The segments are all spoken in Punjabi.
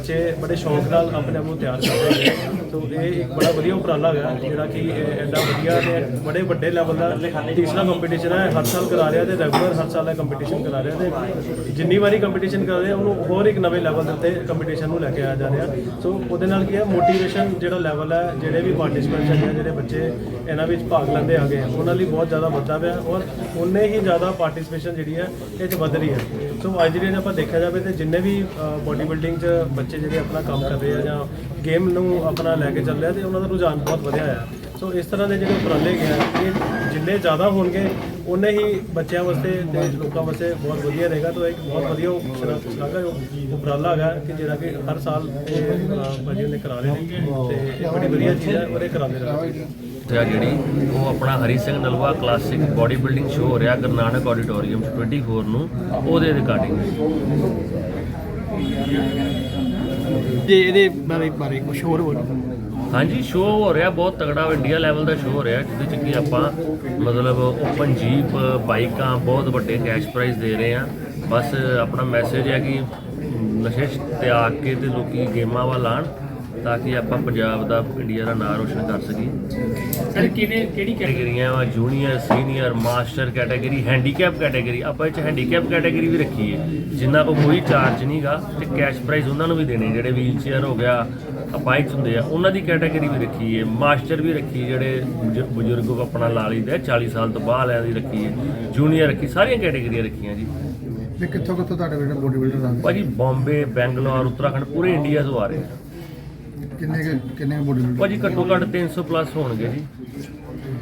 ਬੱਚੇ ਬੜੇ ਸ਼ੌਂਕ ਨਾਲ ਆਪਣੇ ਆਪ ਨੂੰ ਤਿਆਰ ਕਰਦੇ ਨੇ। ਸੋ ਇਹ ਇੱਕ ਬੜਾ ਵਧੀਆ ਉਪਰਾਲਾ ਹੈਗਾ ਜਿਹੜਾ ਕਿ ਇਹ ਐਡਾ ਵਧੀਆ ਤੇ ਬੜੇ ਵੱਡੇ ਲੈਵਲ ਦਾ ਤੀਸਰਾ ਕੰਪੀਟੀਸ਼ਨ ਹੈ। ਹਰ ਸਾਲ ਕਰਾ ਰਿਹਾ ਤੇ ਰੈਗੂਲਰ ਹਰ ਸਾਲ ਦਾ ਕੰਪੀਟੀਸ਼ਨ ਕਰਾ ਰਿਹਾ ਤੇ ਜਿੰਨੀ ਵਾਰੀ ਕੰਪੀਟੀਸ਼ਨ ਕਰ ਰਿਹਾ ਉਹਨੂੰ ਹੋਰ ਇੱਕ ਨਵੇਂ ਲੈਵਲ ਦੇ ਉੱਤੇ ਕੰਪੀਟੀਸ਼ਨ ਨੂੰ ਲੈ ਕੇ ਆਇਆ ਜਾ ਰਿਹਾ। ਸੋ ਉਹਦੇ ਨਾਲ ਕੀ ਹੈ ਮੋਟੀਵੇਸ਼ਨ ਜਿਹੜਾ ਲੈਵਲ ਹੈ ਜਿਹੜੇ ਵੀ ਪਾਰਟਿਸਿਪੈਂਟਸ ਹੈਗੇ ਜਿਹੜੇ ਬੱਚੇ ਇਹਨਾਂ ਵਿੱਚ ਭਾਗ ਲੈਂਦੇ ਹੈਗੇ ਆ, ਉਹਨਾਂ ਲਈ ਬਹੁਤ ਜ਼ਿਆਦਾ ਵੱਧਦਾ ਪਿਆ ਔਰ ਉਨੇ ਹੀ ਜ਼ਿਆਦਾ ਪਾਰਟਿਸਿਪੇਸ਼ਨ ਜਿਹੜੀ ਹੈ ਇਹ 'ਚ ਵੱਧ ਰਹੀ ਹੈ। ਸੋ ਅੱਜ ਦੀ ਆਪਾਂ ਦੇਖਿਆ ਜਾਵੇ ਤੇ ਜਿੰਨੇ ਵੀ ਬੋਡੀ ਬਿਲਡਿੰਗ 'ਚ ਬੱਚੇ ਜਿਹੜੇ ਆਪਣਾ ਕੰਮ ਕਰ ਰਹੇ ਆ ਜਾਂ ਗੇਮ ਨੂੰ ਆਪਣਾ ਲੈ ਕੇ ਚੱਲ ਰਿਹਾ ਤੇ ਉਹਨਾਂ ਦਾ ਰੁਝਾਨ ਬਹੁਤ ਵਧਿਆ ਆ। ਸੋ ਇਸ ਤਰ੍ਹਾਂ ਦੇ ਜਿਹੜੇ ਉਪਰਾਲੇ ਗਏ ਆ, ਇਹ ਜਿੰਨੇ ਜ਼ਿਆਦਾ ਹੋਣਗੇ ਉਨੇ ਹੀ ਬੱਚਿਆਂ ਵਾਸਤੇ ਤੇ ਲੋਕਾਂ ਵਾਸਤੇ ਬਹੁਤ ਵਧੀਆ ਰਹੇਗਾ। ਤਾਂ ਇੱਕ ਬਹੁਤ ਵਧੀਆ ਸ਼ਲਾਘਾਯੋਗ ਉਪਰਾਲਾ ਹੈਗਾ ਕਿ ਜਿਹੜਾ ਕਿ ਹਰ ਸਾਲ ਇਹ ਬੱਚੇ ਨੇ ਕਰਾ ਰਹੇ ਨੇ ਤੇ ਇਹ ਬੜੀ ਵਧੀਆ ਚੀਜ਼ ਹੈ, ਔਰ ਇਹ ਕਰਾਉਂਦੇ ਰਹਿਣਾ ਆ ਜਿਹੜੀ ਉਹ ਆਪਣਾ Hari Singh Nalwa classic body building show ਹੋ ਰਿਹਾ ਗੁਰੂ ਨਾਨਕ ਆਡੀਟੋਰੀਅਮ 24 ਨੂੰ ਉਹਦੇ ਰਿਗਾਰਡਿੰਗ ਜੇ ਇਹਦੇ ਬਾਰੇ ਬਾਰੇ ਕੁਝ ਹੋਰ ਬੋਲੋ। ਹਾਂਜੀ ਸ਼ੋਅ ਹੋ ਰਿਹਾ ਬਹੁਤ ਤਗੜਾ ਇੰਡੀਆ ਲੈਵਲ ਦਾ ਸ਼ੋਅ ਹੋ ਰਿਹਾ ਜਿਹਦੇ ਚ ਕਿ ਆਪਾਂ ਮਤਲਬ ਓਪਨ ਜੀਪ ਬਾਈਕਾਂ ਬਹੁਤ ਵੱਡੇ ਕੈਸ਼ ਪ੍ਰਾਈਜ਼ ਦੇ ਰਹੇ ਆ ਬਸ ਆਪਣਾ ਮੈਸੇਜ ਹੈ ਕਿ ਨਸ਼ੇ ਤਿਆਗ ਕੇ ਤੇ ਲੋਕੀ ਗੇਮਾਂ ਵੱਲ ਆਉਣ। ਤਾਂ ਕਿ ਆਪਾਂ ਪੰਜਾਬ ਦਾ ਇੰਡੀਆ ਦਾ ਨਾਂ ਰੋਸ਼ਨ ਕਰ ਸਕੀਏ। ਸਰ ਕਿਹਨੇ ਕਿਹੜੀ ਕੈਟਾਗਰੀਆਂ ਵਾ junior senior master category handicap category ਆਪਾਂ ਇਹ ਚ ਹੈਂਡੀਕੈਪ ਕੈਟਾਗਰੀ ਵੀ ਰੱਖੀ ਹੈ ਜਿਨ੍ਹਾਂ ਕੋਲ ਕੋਈ ਚਾਰਜ ਨਹੀਂਗਾ ਤੇ ਕੈਸ਼ ਪ੍ਰਾਈਜ਼ ਉਹਨਾਂ ਨੂੰ ਵੀ ਦੇਣੇ ਜਿਹੜੇ ਵੀਲ ਚੇਅਰ ਹੋ ਗਿਆ ਅਪਾਈਚ ਹੁੰਦੇ ਆ ਉਹਨਾਂ ਦੀ ਕੈਟਾਗਰੀ ਵੀ ਰੱਖੀ ਹੈ ਮਾਸਟਰ ਵੀ ਰੱਖੀ ਜਿਹੜੇ ਬਜ਼ੁ- ਬਜ਼ੁਰਗ ਆਪਣਾ ਲਾ ਲਈਦਾ 40 ਸਾਲ ਤੋਂ ਬਾਅਦ ਵਾਲਿਆਂ ਦੀ ਰੱਖੀ ਹੈ ਜੂਨੀਅਰ ਰੱਖੀ ਸਾਰੀਆਂ ਕੈਟਾਗਰੀਆਂ ਰੱਖੀਆਂ ਜੀ। ਕਿੱਥੋਂ ਕਿੱਥੋਂ ਤੁਹਾਡੇ ਬੇਟੇ ਬੋਡੀ ਬਿਲਡਰ ਆਉਂਦੇ? ਭਾਜੀ ਬੰਬੇ ਬੈਂਗਲੌਰ ਉੱਤਰਾਖੰਡ ਪੂਰੇ ਇੰਡੀਆ ਤੋਂ ਆ ਰਹੇ ਆ। ਕਿੰਨੇ ਕੁ- ਕਿੰਨੇ ਬੋਡੀ ਬਿਲਡਰ ਭਾਜੀ ਘੱਟੋ ਘੱਟ 300 ਪਲੱਸ ਹੋਣਗੇ ਜੀ।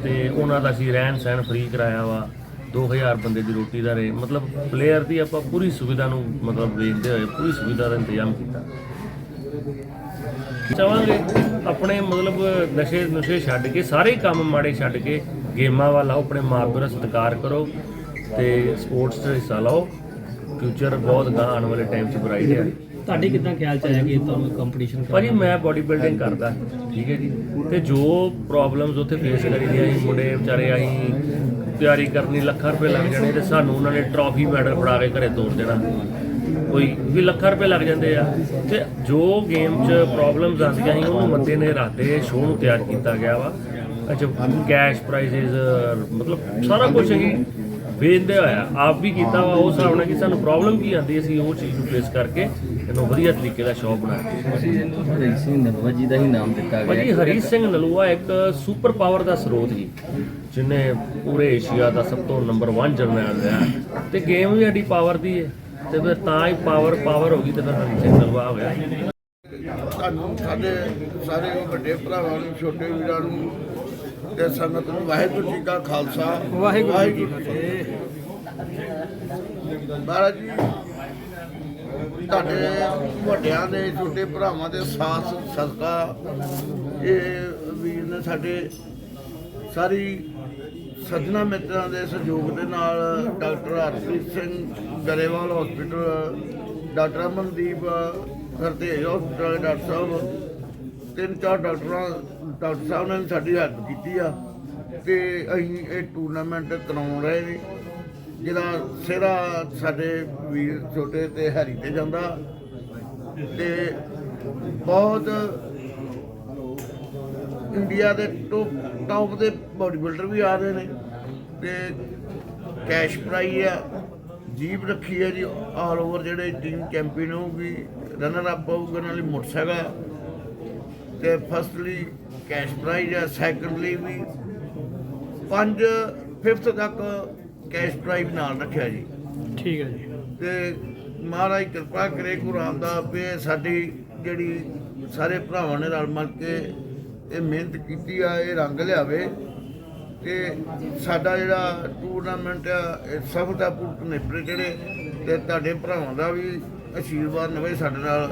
ਤੇ ਉਹਨਾਂ ਦਾ ਅਸੀਂ ਰਹਿਣ ਸਹਿਣ ਫ੍ਰੀ ਕਰਾਇਆ ਵਾ। 2000 ਬੰਦੇ ਦੀ ਰੋਟੀ ਦਾ ਰੇ ਮਤਲਬ ਪਲੇਅਰ ਦੀ ਆਪਾਂ ਪੂਰੀ ਸੁਵਿਧਾ ਨੂੰ ਮਤਲਬ ਵੇਖਦੇ ਹੋਏ ਪੂਰੀ ਸੁਵਿਧਾ ਦਾ ਇੰਤਜ਼ਾਮ ਕੀਤਾ। ਚਾਹਾਂਗੇ ਆਪਣੇ ਮਤਲਬ ਨਸ਼ੇ ਨੁਸ਼ੇ ਛੱਡ ਕੇ ਸਾਰੇ ਕੰਮ ਮਾੜੇ ਛੱਡ ਕੇ ਗੇਮਾਂ ਵੱਲ ਆਓ ਆਪਣੇ ਮਾਪਿਆਂ ਦਾ ਸਤਿਕਾਰ ਕਰੋ ਤੇ ਸਪੋਰਟਸ 'ਚ ਹਿੱਸਾ ਲਓ। ਫਿਊਚਰ ਬਹੁਤ ਗਾਂ ਆਉਣ ਵਾਲੇ ਟਾਈਮ 'ਚ ਬ੍ਰਾਈਟ ਹੈ। ਤੁਹਾਡੇ ਕਿਦਾਂ ਖਿਆਲ ਚ ਆਇਆ ਕਿ ਤੁਹਾਨੂੰ ਕੰਪੀਟੀਸ਼ਨ ਭਾਜੀ ਮੈਂ ਬਾਡੀ ਬਿਲਡਿੰਗ ਕਰਦਾ। ਠੀਕ ਹੈ ਜੀ। ਤੇ ਜੋ ਪ੍ਰੋਬਲਮਸ ਉੱਥੇ ਫੇਸ ਕਰੀਦੀਆਂ ਸੀ ਮੁੰਡੇ ਵਿਚਾਰੇ ਅਸੀਂ ਤਿਆਰੀ ਕਰਨੀ ਲੱਖਾਂ ਰੁਪਏ ਲੱਗ ਜਾਣੇ ਤੇ ਸਾਨੂੰ ਉਹਨਾਂ ਨੇ ਟਰਾਫੀ ਮੈਡਲ ਫੜਾ ਕੇ ਘਰੇ ਤੋਰ ਦੇਣਾ। ਕੋਈ ਵੀ ਲੱਖਾਂ ਰੁਪਏ ਲੱਗ ਜਾਂਦੇ ਆ। ਤੇ ਜੋ ਗੇਮ 'ਚ ਪ੍ਰੋਬਲਮਸ ਆਉਂਦੀਆਂ ਸੀ ਉਹਨੂੰ ਮੱਦੇ ਨੇ ਰੱਖਦੇ ਸ਼ੋਅ ਨੂੰ ਤਿਆਰ ਕੀਤਾ ਗਿਆ ਵਾ। ਅੱਛਾ ਕੈਸ਼ ਪ੍ਰਾਈਜ਼ਸ ਮਤਲਬ ਸਾਰਾ ਕੁਝ ਹੀ ਵੇਚਦੇ ਹੋਇਆ ਆਪ ਵੀ ਕੀਤਾ ਵਾ ਉਸ ਹਿਸਾਬ ਨਾਲ ਕਿ ਸਾਨੂੰ ਪ੍ਰੋਬਲਮ ਕੀ ਆਉਂਦੀ ਅਸੀਂ ਉਹ ਚੀਜ਼ ਨੂੰ ਫੇਸ ਕਰਕੇ। ਇਹਨੂੰ ਵਧੀਆ ਤਰੀਕੇ ਦਾ ਸ਼ੌਪ ਬਣਾਇਆ ਤੁਸੀਂ ਇਹਨੂੰ ਹਰੀ ਸਿੰਘ ਨਰਵਾ ਜੀ ਦਾ ਹੀ ਨਾਮ ਦਿੱਤਾ ਗਿਆ। ਭਾਜੀ ਹਰੀ ਸਿੰਘ ਨਲੂਆ ਇੱਕ ਸੁਪਰ ਪਾਵਰ ਦਾ ਸਰੋਤ ਜੀ ਜਿਨੇ ਪੂਰੇ ਏਸ਼ੀਆ ਦਾ ਸਭ ਤੋਂ ਨੰਬਰ 1 ਜਰਨਲ ਰਿਹਾ। ਤੇ ਗੇਮ ਵੀ ਸਾਡੀ ਪਾਵਰ ਦੀ ਹੈ ਤੇ ਫਿਰ ਤਾਂ ਹੀ ਪਾਵਰ ਪਾਵਰ ਹੋ ਗਈ ਤੇ ਫਿਰ ਹਰੀ ਸਿੰਘ ਨਲੂਆ ਹੋ ਗਿਆ ਤੁਹਾਨੂੰ ਸਾਡੇ ਸਾਰੇ ਵੱਡੇ ਭਰਾਵਾਂ ਨੂੰ ਛੋਟੇ ਵੀਰਾਂ ਨੂੰ ਤੇ ਸੰਗਤ ਨੂੰ ਵਾਹਿਗੁਰੂ ਜੀ ਕਾ ਖਾਲਸਾ। ਵਾਹਿਗੁਰੂ ਜੀ ਕੀ ਫਤਿਹ। ਮਹਾਰਾਜ ਜੀ ਤੁਹਾਡੇ ਵੱਡਿਆਂ ਦੇ, ਛੋਟੇ ਭਰਾਵਾਂ ਦੇ ਸਾਥ, ਸਦਕਾ। ਇਹ ਵੀਰ ਨੇ ਸਾਡੇ ਸਾਰੀ ਸੱਜਣਾ ਮਿੱਤਰਾਂ ਦੇ ਸਹਿਯੋਗ ਦੇ ਨਾਲ doctor Harpreet Singh Grewal hospital doctor Amandeep Hartej hospital doctor ਸਾਹਿਬ, ਤਿੰਨ ਚਾਰ ਡਾਕਟਰਾਂ, ਡਾਕਟਰ ਸਾਹਿਬ ਨੇ ਸਾਡੀ ਹੈਲਪ ਕੀਤੀ ਆ ਤੇ ਅਸੀਂ ਇਹ ਟੂਰਨਾਮੈਂਟ ਕਰਾਉਣ ਰਹੇ ਨੇ। ਜਿਹਦਾ ਸਿਹਰਾ ਸਾਡੇ ਵੀਰ ਛੋਟੇ ਤੇ ਹੈਰੀ ਤੇ ਜਾਂਦਾ ਤੇ ਬਹੁਤ ਇੰਡੀਆ ਦੇ ਟੋਪ ਟੌਪ ਦੇ ਬਾਡੀ ਬਿਲਡਰ ਵੀ ਆ ਰਹੇ ਨੇ ਤੇ ਕੈਸ਼ ਪ੍ਰਾਈਜ਼ ਆ, ਜੀਪ ਰੱਖੀ ਹੈ ਜੀ ਆਲ ਓਵਰ ਜਿਹੜੇ ਟੀਮ ਚੈਂਪੀਅਨ ਹੋਊਗੀ ਰਨਰ ਅਪ ਹੋਊਗਾ, ਉਹਨਾਂ ਲਈ ਮੋਟਰਸਾਈਕਲ ਤੇ ਫਸਟਲੀ ਕੈਸ਼ ਪ੍ਰਾਈਜ਼ ਆ ਸੈਕੰਡਲੀ ਵੀ ਪੰਜ ਫਿਫਥ ਤੱਕ ਕੈਸ਼ ਪ੍ਰਾਈਜ਼ ਨਾਲ ਰੱਖਿਆ ਜੀ। ਠੀਕ ਹੈ ਜੀ। ਤੇ ਮਹਾਰਾਜ ਕਿਰਪਾ ਕਰੇ ਗੁਰੂ ਰਾਮਦਾਸ ਵੀ ਸਾਡੀ ਜਿਹੜੀ ਸਾਰੇ ਭਰਾਵਾਂ ਨੇ ਰਲ ਮਿਲ ਕੇ ਇਹ ਮਿਹਨਤ ਕੀਤੀ ਆ ਇਹ ਰੰਗ ਲਿਆਵੇ। ਤੇ ਸਾਡਾ ਜਿਹੜਾ ਟੂਰਨਾਮੈਂਟ ਆ ਇਹ ਸਫਲਤਾਪੂਰਵਕ ਨਿਪਟੇ ਜਿਹੜੇ ਤੇ ਤੁਹਾਡੇ ਭਰਾਵਾਂ ਦਾ ਵੀ ਆਸ਼ੀਰਵਾਦ ਨਵੇਂ ਸਾਡੇ ਨਾਲ।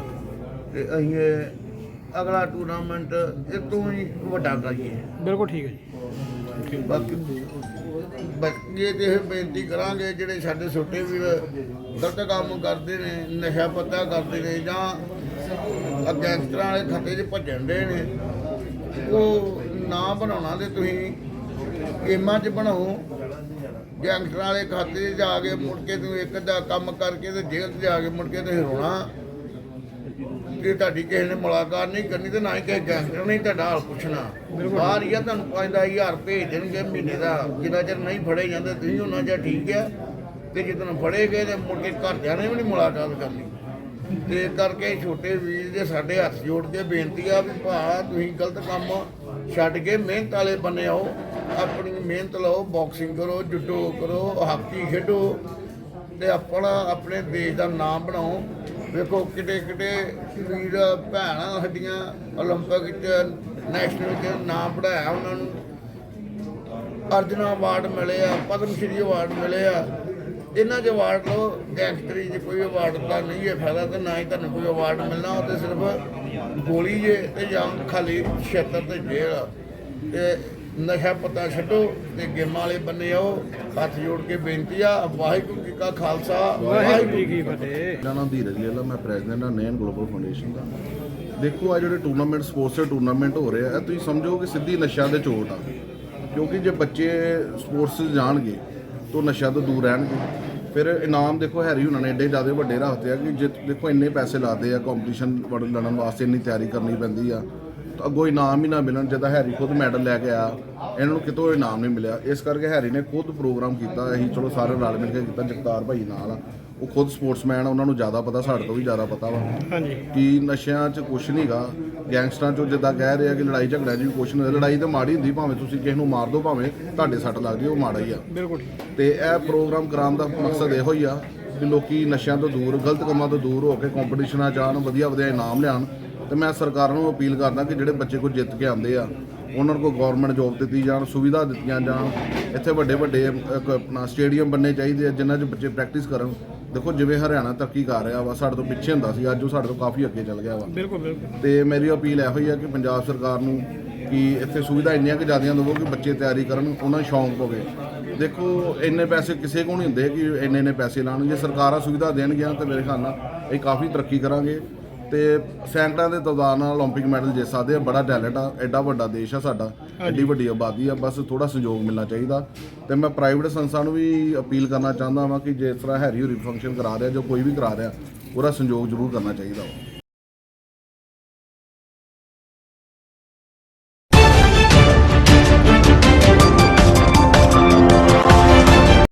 ਤੇ ਅਸੀਂ ਇਹ ਅਗਲਾ ਟੂਰਨਾਮੈਂਟ ਇਹ ਤੋਂ ਹੀ ਵੱਡਾ ਕਰੀਏ। ਬਿਲਕੁਲ ਠੀਕ ਹੈ ਜੀ। ਬਾਕੀ ਬਾਕੀ ਇਹ ਤੇ ਇਹ ਬੇਨਤੀ ਕਰਾਂਗੇ, ਜਿਹੜੇ ਸਾਡੇ ਛੋਟੇ ਵੀਰ ਗਲਤ ਕੰਮ ਕਰਦੇ ਨੇ, ਨਸ਼ਾ ਪੱਤਾ ਕਰਦੇ ਨੇ ਜਾਂ ਗੈਂਗਸਟਰਾਂ ਵਾਲੇ ਖੱਤੇ 'ਚ ਭੱਜਣ ਦੇ ਨੇ, ਉਹ ਨਾ ਬਣਾਉਣਾ ਤੇ ਤੁਸੀਂ ਗੇਮਾਂ 'ਚ ਬਣਾਓ। ਗੈਂਗਸਟਰਾਂ ਵਾਲੇ ਖਾਤੇ 'ਚ ਜਾ ਕੇ ਮੁੜ ਕੇ ਤੂੰ ਇੱਕ ਦਾ ਕੰਮ ਕਰਕੇ ਤੇ ਜੇਲ੍ਹ 'ਚ ਜਾ ਕੇ ਮੁੜ ਕੇ ਤੁਸੀਂ ਰੋਣਾ। ਜੇ ਤੁਹਾਡੀ ਕਿਸੇ ਨੇ ਮੁਲਾਕਾਤ ਨਹੀਂ ਕਰਨੀ ਤੇ ਨਾ ਹੀ ਕਿਸੇ ਗੈਂਗਸਟਰ ਨੇ ਤੁਹਾਡਾ ਹਾਲ ਪੁੱਛਣਾ। ਬਾਹਰ ਹੀ ਆ ਤੁਹਾਨੂੰ 5000 ਭੇਜ ਦੇਣਗੇ ਮਹੀਨੇ ਦਾ। ਜਿੰਨਾ ਚਿਰ ਨਹੀਂ ਫੜੇ ਜਾਂਦੇ ਤੁਸੀਂ ਉਹਨਾਂ ਜਿਹਾ ਠੀਕ ਆ। ਤੇ ਜਦੋਂ ਫੜੇ ਗਏ ਤੇ ਮੁੜ ਕੇ ਘਰਦਿਆਂ ਨੇ ਵੀ ਨਹੀਂ ਮੁਲਾਕਾਤ ਕਰਨੀ। ਤੇ ਕਰਕੇ ਛੋਟੇ ਵੀਰ ਦੇ ਸਾਡੇ ਹੱਥ ਜੋੜ ਕੇ ਬੇਨਤੀ ਆ ਵੀ ਭਾ ਤੁਸੀਂ ਗਲਤ ਕੰਮ ਛੱਡ ਕੇ ਮਿਹਨਤ ਵਾਲੇ ਬੰਨੇ ਆਓ। ਆਪਣੀ ਮਿਹਨਤ ਲਾਓ ਬਾਕਸਿੰਗ ਕਰੋ ਜੁੱਡੋ ਕਰੋ ਹਾਕੀ ਖੇਡੋ। ਤੇ ਆਪਣਾ ਆਪਣੇ ਦੇਸ਼ ਦਾ ਨਾਮ ਬਣਾਓ। ਵੇਖੋ ਕਿਤੇ ਕਿਤੇ ਵੀਰ ਭੈਣਾਂ ਸਾਡੀਆਂ 올림픽 ਚ ਨੈਸ਼ਨਲ ਚ ਨਾਮ ਪੜਾਇਆ ਉਹਨਾਂ ਨੂੰ ਅਰਜਨਾ ਅਵਾਰਡ ਮਿਲੇ ਆ ਪਦਮ ਸ਼੍ਰੀ ਅਵਾਰਡ ਮਿਲੇ ਆ ਇਹਨਾਂ 'ਚ ਅਵਾਰਡ ਲਓ ਗੈਂਗਸਟਰੀ 'ਚ ਕੋਈ ਅਵਾਰਡ ਦਾ ਨਹੀਂ ਹੈ ਫਾਇਦਾ ਤੇ ਨਾ ਹੀ ਤੁਹਾਨੂੰ ਕੋਈ ਅਵਾਰਡ ਮਿਲਣਾ ਉਹ ਤੇ ਸਿਰਫ ਗੋਲੀ ਜੇ ਤੇ ਜਾਂ ਖਾਲੀ ਛੇਤਰ ਤੇ ਜੇਲ੍ਹ ਤੇ ਨਸ਼ਾ ਪਤਾ ਛੱਡੋ ਤੇ ਗੇਮਾਂ ਵਾਲੇ ਬੰਨੇ ਆਓ ਹੱਥ ਜੋੜ ਕੇ ਬੇਨਤੀ ਆ ਵਾਹਿਗੁਰੂ ਜੀ ਕਾ ਖਾਲਸਾ ਵਾਹਿਗੁਰੂ ਜੀ ਕੀ ਫਤਿਹ। ਮੇਰਾ ਨਾਮ ਧੀਰਜ ਆ ਮੈਂ ਪ੍ਰੈਜ਼ੀਡੈਂਟ ਆ ਨੈਨ ਗਲੋਬਲ ਫਾਊਂਡੇਸ਼ਨ ਦਾ। ਦੇਖੋ ਆ ਜਿਹੜੇ ਟੂਰਨਾਮੈਂਟ ਸਪੋਰਟਸ ਦੇ ਟੂਰਨਾਮੈਂਟ ਹੋ ਰਹੇ ਆ ਤੁਸੀਂ ਸਮਝੋ ਕਿ ਸਿੱਧੀ ਨਸ਼ਿਆਂ ਦੇ ਚੋਟ ਆ। ਕਿਉਂਕਿ ਜੇ ਬੱਚੇ ਸਪੋਰਟਸ ਜਾਣਗੇ ਤਾਂ ਨਸ਼ਿਆਂ ਤੋਂ ਦੂਰ ਰਹਿਣਗੇ। ਫਿਰ ਇਨਾਮ ਦੇਖੋ ਹੈਰੀ ਉਹਨਾਂ ਨੇ ਏਡੇ ਜ਼ਿਆਦਾ ਵੱਡੇ ਰੱਖਦੇ ਆ ਕਿ ਜੇ ਦੇਖੋ ਇੰਨੇ ਪੈਸੇ ਲਾਦੇ ਆ ਕੰਪੀਟੀਸ਼ਨ ਲੜਨ ਵਾਸਤੇ ਇੰਨੀ ਤਿਆਰੀ ਕਰਨੀ ਪੈਂਦੀ ਆ। ਅੱਗੋਂ ਇਨਾਮ ਹੀ ਨਾ ਮਿਲਣ ਜਿੱਦਾਂ ਹੈਰੀ ਖੁਦ ਮੈਡਲ ਲੈ ਕੇ ਆਇਆ ਇਹਨਾਂ ਨੂੰ ਕਿਤੋਂ ਇਨਾਮ ਨਹੀਂ ਮਿਲਿਆ। ਇਸ ਕਰਕੇ ਹੈਰੀ ਨੇ ਖੁਦ ਪ੍ਰੋਗਰਾਮ ਕੀਤਾ ਅਸੀਂ ਚਲੋ ਸਾਰੇ ਰਲ ਮਿਲ ਕੇ ਕੀਤਾ ਜਗਤਾਰ ਭਾਈ ਨਾਲ ਉਹ ਖੁਦ ਸਪੋਰਟਸਮੈਨ ਉਹਨਾਂ ਨੂੰ ਜ਼ਿਆਦਾ ਪਤਾ ਸਾਡੇ ਤੋਂ ਵੀ ਜ਼ਿਆਦਾ ਪਤਾ ਵਾ। ਹਾਂਜੀ। ਕਿ ਨਸ਼ਿਆਂ 'ਚ ਕੁਛ ਨਹੀਂਗਾ ਗੈਂਗਸਟਰਾਂ 'ਚੋਂ ਜਿੱਦਾਂ ਕਹਿ ਰਹੇ ਆ ਕਿ ਲੜਾਈ ਝਗੜਿਆਂ 'ਚ ਵੀ ਕੁਛ ਨਹੀਂ ਲੜਾਈ ਤਾਂ ਮਾੜੀ ਹੁੰਦੀ ਭਾਵੇਂ ਤੁਸੀਂ ਕਿਸੇ ਨੂੰ ਮਾਰ ਦਿਓ ਭਾਵੇਂ ਤੁਹਾਡੇ ਸੱਟ ਲੱਗ ਜੇ ਉਹ ਮਾੜਾ ਹੀ ਆ। ਬਿਲਕੁਲ ਤੇ ਇਹ ਪ੍ਰੋਗਰਾਮ ਕਰਾਉਣ ਦਾ ਮਕਸਦ ਇਹੋ ਹੀ ਆ ਕਿ ਲੋਕੀ ਨਸ਼ਿਆਂ ਤੋਂ ਦੂਰ ਗਲਤ ਕੰਮਾਂ ਤੋਂ ਦੂਰ ਹੋ ਕੇ ਕੰਪੀਟੀਸ਼ਨਾਂ 'ਚ ਆਉਣ ਵਧੀਆ ਵਧੀਆ ਇਨਾਮ ਲਿਆਉਣ। ਤੇ ਮੈਂ ਸਰਕਾਰਾਂ ਨੂੰ ਅਪੀਲ ਕਰਦਾ ਕਿ ਜਿਹੜੇ ਬੱਚੇ ਕੋ ਜਿੱਤ ਕੇ ਆਉਂਦੇ ਆ ਉਹਨਾਂ ਨੂੰ ਗਵਰਨਮੈਂਟ ਜੋਬ ਦਿੱਤੀ ਜਾਣ ਸੁਵਿਧਾ ਦਿੱਤੀਆਂ ਜਾਣ ਇੱਥੇ ਵੱਡੇ ਵੱਡੇ ਆਪਣਾ ਸਟੇਡੀਅਮ ਬੰਨੇ ਚਾਹੀਦੇ ਆ ਜਿਨ੍ਹਾਂ 'ਚ ਬੱਚੇ ਪ੍ਰੈਕਟਿਸ ਕਰਨ। ਦੇਖੋ ਜਿਵੇਂ ਹਰਿਆਣਾ ਤਰੱਕੀ ਕਰ ਰਿਹਾ ਵਾ ਸਾਡੇ ਤੋਂ ਪਿੱਛੇ ਹੁੰਦਾ ਸੀ ਅੱਜ ਉਹ ਸਾਡੇ ਤੋਂ ਕਾਫੀ ਅੱਗੇ ਚੱਲ ਗਿਆ ਵਾ। ਬਿਲਕੁਲ ਬਿਲਕੁਲ। ਤੇ ਮੇਰੀ ਅਪੀਲ ਇਹੋ ਹੀ ਆ ਕਿ ਪੰਜਾਬ ਸਰਕਾਰ ਨੂੰ ਕਿ ਇੱਥੇ ਸੁਵਿਧਾ ਇੰਨੀਆਂ ਕਿ ਜ਼ਿਆਦੀਆਂ ਦੇਵੋ ਕਿ ਬੱਚੇ ਤਿਆਰੀ ਕਰਨ ਉਹਨਾਂ ਨੂੰ ਸ਼ੌਂਕ ਪਵੇ। ਦੇਖੋ ਇੰਨੇ ਪੈਸੇ ਕਿਸੇ ਕੋਲ ਨਹੀਂ ਹੁੰਦੇ ਕਿ ਇੰਨੇ ਇੰਨੇ ਪੈਸੇ ਲਾਣ ਜੇ ਸਰਕਾਰਾਂ ਸੁਵਿਧਾ ਦੇਣਗੀਆਂ ਤਾਂ ਮੇਰੇ ਖਿਆਲ ਨਾਲ ਇਹ ਕਾਫੀ ਤਰੱਕੀ ਕਰਾਂਗੇ। ਤੇ ਸੈਂਕੜਾਂ ਦੇ ਤਾਦਾਦ ਨਾਲ 올림픽 ਮੈਡਲ ਜਿੱਤ ਸਕਦੇ ਆ ਬੜਾ ਟੈਲੈਂਟ ਆ ਐਡਾ ਵੱਡਾ ਦੇਸ਼ ਆ ਸਾਡਾ ਐਡੀ ਵੱਡੀ ਆਬਾਦੀ ਆ ਬਸ ਥੋੜਾ ਸਹਿਯੋਗ ਮਿਲਣਾ ਚਾਹੀਦਾ ਤੇ ਮੈਂ ਪ੍ਰਾਈਵੇਟ ਸੰਸਥਾ ਨੂੰ ਵੀ ਅਪੀਲ ਕਰਨਾ ਚਾਹੁੰਦਾ ਵਾਂ ਕਿ ਜਿਸ ਤਰ੍ਹਾਂ ਹੈਰੀ ਹੋਰੀ ਫੰਕਸ਼ਨ ਕਰਾ ਰਿਹਾ ਜੋ ਕੋਈ ਵੀ ਕਰਾ ਰਿਹਾ ਉਹਦਾ ਸਹਿਯੋਗ ਜ਼ਰੂਰ ਕਰਨਾ ਚਾਹੀਦਾ ਵਾ